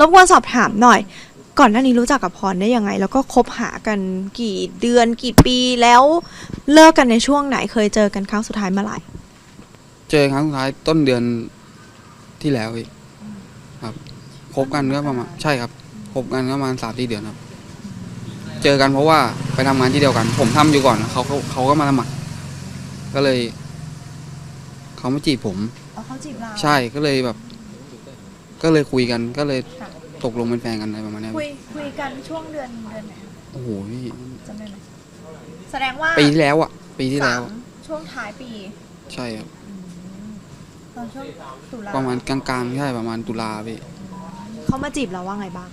รบกวนสอบถามหน่อย ก่อนหน้านี้รู้จักกับพรได้ยังไง แล้วก็คบหากันกี่เดือนกี่ปีแล้วเลิกกันในช่วงไหนเคยเจอกันครั้งสุดท้ายเมื่อไหร่เจอครั้งสุดท้ายต้นเดือนที่แล้วพี่ครับคบกันก็ประมาณใช่ครับคบกันก็ประมาณสามสี่เดือนครับ เจอกันเพราะว่าไปทำงานที่เดียวกัน ผมทำอยู่ก่อนเขาเขาเขาก็มาสมัครก็เลยเขามาจีบผมเขาจีบเราใช่ก็เลยแบบ ก็เลยคุยกันก็เลยค่ะ ตกลงเป็นแฟนกันอะไรประมาณเนี้ยคุยคุยกันช่วงเดือนเดือนไหนโอ้โหพี่จำได้ไหมแสดงว่าปีที่แล้วอะ ปีที่แล้ว สามช่วงท้ายปีใช่ครับตอนช่วงตุลาประมาณกลางๆใช่ประมาณตุลาพี่เขามาจีบเราว่าไงบ้าง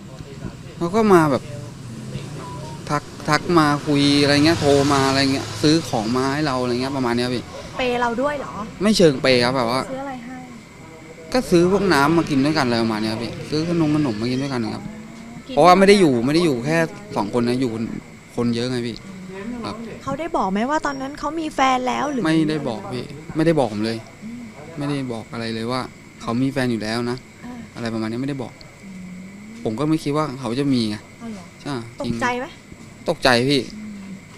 เขาก็มาแบบทักทักมาคุยอะไรเงี้ยโทรมาอะไรเงี้ยซื้อของมาให้เราอะไรเงี้ยประมาณเนี้ยพี่เปย์เราด้วยเหรอ ไม่เชิงเปย์ครับแบบว่า ซื้ออะไรให้ ก็ซื้อพวกน้ำมากินด้วยกันอะไรประมาณเนี้ยพี่ซื้อขนมขนมมากินด้วยกันนะครับเพราะว่าไม่ได้อยู่ไม่ได้อยู่แค่สองคนนะอยู่คนคนเยอะไงพี่ครับเขาได้บอกไหมว่าตอนนั้นเขามีแฟนแล้วหรือไม่ได้บอกพี่ไม่ได้บอกผมเลย ไม่ได้บอกอะไรเลยว่า เขามีแฟนอยู่แล้วนะ อ่าอะไรประมาณนี้ไม่ได้บอก ผมก็ไม่คิดว่าเขาจะมีไงเอาเหรอใช่ตจริกงใจไหม ตกใจพี่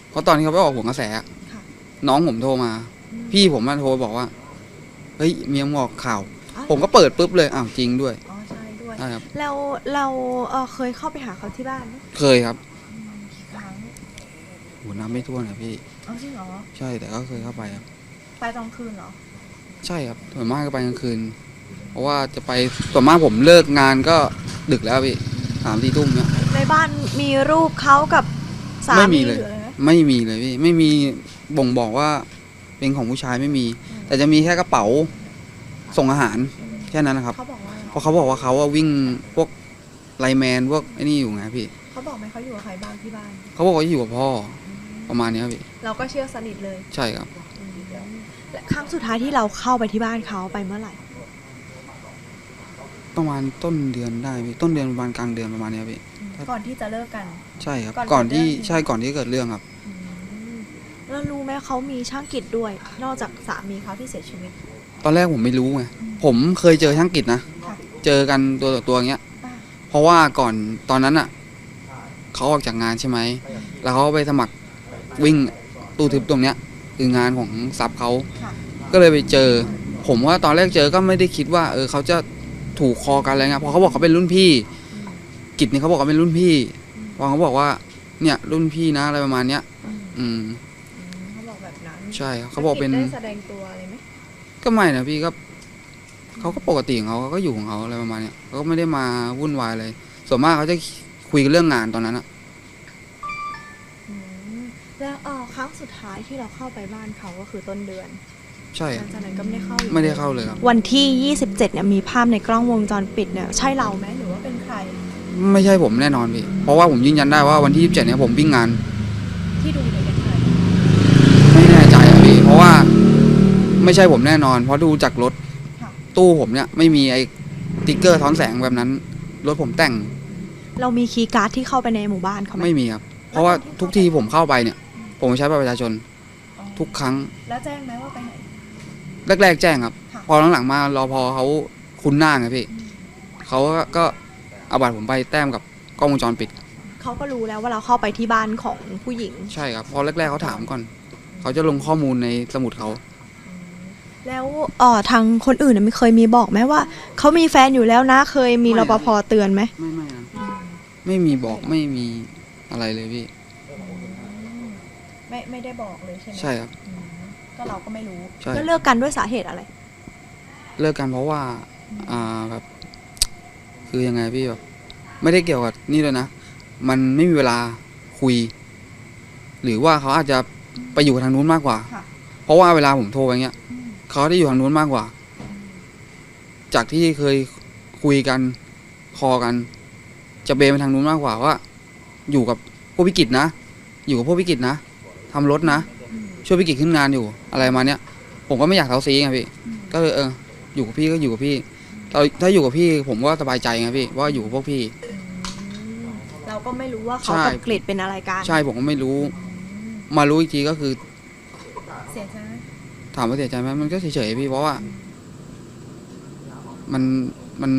เพราะตอนที่เขาไปออกผลกระแสอะค่ะ น้องผมโทรมา อืมพี่ผมมาโทรบอกว่า เฮ้ยเมียมึงออกข่าวอ้าว ผมก็เปิดปุ๊บเลยอ้าวจริงด้วยอ๋อใช่ด้วย ใช่ครับเราเราเออเคยเข้าไปหาเขาที่บ้านไหมเคยครับกี่ครั้งโหน้ำไม่ท่วมนะพี่อ๋อจริงเหรอใช่แต่ก็เคยเข้าไปครับ ไปตอนคืนเหรอใช่ครับส่วนมากก็ไปกลางคืน เพราะว่าจะไปส่วนมากผมเลิกงานก็ดึกแล้วพี่สามสี่ทุ่มเนี่ย ในบ้านมีรูปเขากับสาไม่มีมีเลยหรืออะไรไหมไม่มีเลยพี่ไม่มีบ่งบอกว่าเป็นของผู้ชายไม่มี แต่จะมีแค่กระเป๋า ส่งอาหารแค่นั้นนะครับ เขาบอกว่าเพราะเขาบอกว่าเขาว่าวิ่งพวกไลน์แมนพวกไอ้นี่อยู่ไงพี่เขาบอกไหมเขาอยู่กับใครบ้างที่บ้าน เขาบอกว่าอยู่กับพ่อประมาณเนี้ยพี่เราก็เชื่อสนิทเลยใช่ครับ และครั้งสุดท้ายที่เราเข้าไปที่บ้านเขาไปเมื่อไหร่ประมาณต้นเดือนได้พี่ต้นเดือนประมาณกลางเดือนประมาณเนี้ยพี่ก่อนที่จะเลิกกัน ใช่ครับ ก่อนก่อนที่เกิดเรื่องใช่ก่อนที่เกิดเรื่องครับ แล้วรู้ไหมเขามีช่างกิจด้วย นอกจากสามีเขาที่เสียชีวิต ตอนแรกผมไม่รู้ไงผมเคยเจอช่างกิจนะค่ะเจอกันตัวต่อตัวอย่างเงี้ยอ่าเพราะว่าก่อนตอนนั้นอะเขาออกจากงานใช่ไหมแล้วเขาไปสมัครวิ่งตู้ทึบตรงเนี้ย คืองานของซับเขาค่ะก็เลยไปเจอ ผมว่าตอนแรกเจอก็ไม่ได้คิดว่า เออเขาจะถูกคอกันอะไรเงี้ยเพราะเขาบอกเขาเป็นรุ่นพี่กิจนี่เขาบอกเขาเป็นรุ่นพี่พอเขาบอกว่า เนี่ย รุ่นพี่นะอะไรประมาณเนี้ย อืมเขาบอกแบบนั้น ใช่ครับเขาบอกเป็นได้แสดงตัวอะไรไหม ก็ไม่นะพี่ก็เขาก็ปกติของเขาเขาก็อยู่ของเขาอะไรประมาณเนี้ยเขาก็ไม่ได้มาวุ่นวายอะไรส่วนมากเขาจะคุยกันเรื่องงานตอนนั้นอะอืมแล้วเออครั้งสุดท้ายที่เราเข้าไปบ้านเขาก็คือต้นเดือนใช่หลังจากนั้นก็ไม่ได้เข้าอีกไม่ได้เข้าเลยครับ วันที่ 27เนี่ยมีภาพในกล้องวงจรปิดเนี่ยใช่เราไหมหรือว่าเป็นใครไม่ใช่ผมแน่นอนพี่เพราะว่าผมยืนยันได้ว่าวันที่ 27 เนี่ยผมวิ่งงาน ที่ดูเนี่ยเป็นใครไม่แน่ใจอะพี่เพราะว่า ไม่ใช่ผมแน่นอน เพราะดูจากรถค่ะตู้ผมเนี่ยไม่มีไอ้ติ๊กเกอร์ท้อนแสงแบบนั้น รถผมแต่งเรามีคีย์การ์ดที่เข้าไปในหมู่บ้านเขาไหม ไม่มีครับ เพราะว่าทุกที่ผมเข้าไปเนี่ย ผมใช้บัตรประชาชนอ๋อทุกครั้ง แล้วแจ้งไหมว่าไปไหน แรกๆแจ้งครับ ค่ะ พอหลังๆมารอพอเขาคุ้นหน้าไงพี่เขาก็ก็เอาบัตรผมไปแต้มกับกล้องวงจรปิด เขาก็รู้แล้วว่าเราเข้าไปที่บ้านของผู้หญิง ใช่ครับ พอแรกๆเขาถามก่อน เขาจะลงข้อมูลในสมุดเขา แล้วเอ่อทางคนอื่นน่ะไม่เคยมีบอกไหมว่าเขามีแฟนอยู่แล้วนะ เคยมีรปภเตือนไหมไม่ไม่นะไม่มีบอกไม่มีอะไรเลยพี่ ไม่ไม่ได้บอกเลยใช่ไหมใช่ครับก็เราก็ไม่รู้ ใช่แล้วเลิกกันด้วยสาเหตุอะไร เลิกกันเพราะว่า อ่าแบบ คือยังไงพี่แบบไม่ได้เกี่ยวกับนี่เลยนะ มันไม่มีเวลาคุย หรือว่าเขาอาจจะไปอยู่กับทางนู้นมากกว่า ค่ะ เพราะว่าเวลาผมโทรไปเงี้ย เขาได้อยู่ทางนู้นมากกว่า จากที่เคยคุยกันคอกัน จะเบนไปทางนู้นมากกว่าว่า อยู่กับพวกพิกิจนะ อยู่กับพวกพิกิจนะทำรถนะ ช่วยพิกิจขึ้นงานอยู่อะไรมาเนี้ยผมก็ไม่อยากเท้าซีไงพี่ ก็เลยเออ อยู่กับพี่ก็อยู่กับพี่เราถ้าอยู่กับพี่ผมก็สบายใจไงพี่ว่าอยู่กับพวกพี่ เราก็ไม่รู้ว่าเขาใช่กับกริดเป็นอะไรกัน ใช่ผมก็ไม่รู้ มารู้อีกทีก็คือ เสียใจไหม ถามว่าเสียใจไหมมันก็เฉยๆพี่เพราะว่า มันมัน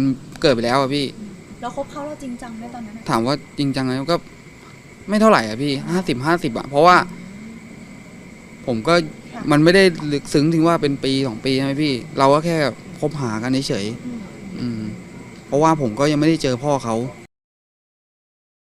เกิดไปแล้วอะพี่แล้วคบเขาเราจริงจังไหมตอนนั้นอะถามว่าจริงจังไหมก็ ไม่เท่าไหร่อะพี่ห้าสิบห้าสิบอะเพราะว่า ผมก็มันไม่ได้ลึกซึ้งถึงว่าเป็นปีสองปีใช่ไหมพี่ เราก็แค่คบหากันเฉยอืม ๆอืม เพราะว่าผมก็ยังไม่ได้เจอพ่อเขา